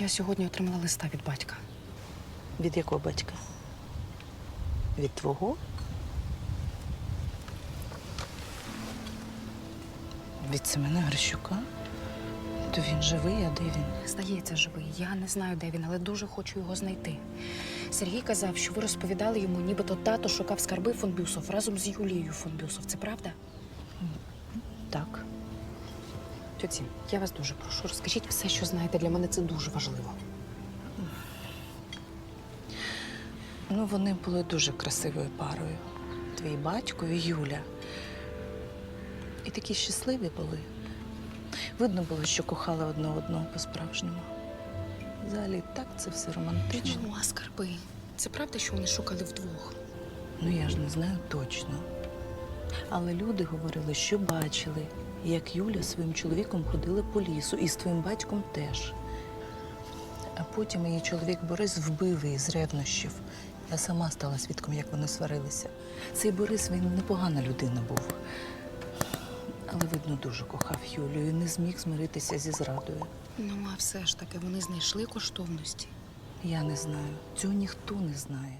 Я сьогодні отримала листа від батька. Від якого батька? Від твого? Від Семена Грищука? То він живий, а де він? Здається, живий. Я не знаю, де він, але дуже хочу його знайти. Сергій казав, що ви розповідали йому, нібито тато шукав скарби фон Бюсов разом з Юлією фон Бюсов. Це правда? Так. Тьоці, я вас дуже прошу, розкажіть все, що знаєте. Для мене це дуже важливо. Ну, вони були дуже красивою парою. Твій батько і Юля. І такі щасливі були. Видно було, що кохали одне одного по-справжньому. Взагалі, так це все романтично. Ну, а скарби. Це правда, що вони шукали вдвох? Ну, я ж не знаю точно. Але люди говорили, що бачили, як Юля своїм чоловіком ходили по лісу, і з твоїм батьком теж. А потім її чоловік Борис вбив її з ревнощів. Я сама стала свідком, як вони сварилися. Цей Борис він непогана людина був. Але, видно, дуже кохав Юлю і не зміг змиритися зі зрадою. Ну, а все ж таки, вони знайшли коштовності. Я не знаю. Цього ніхто не знає.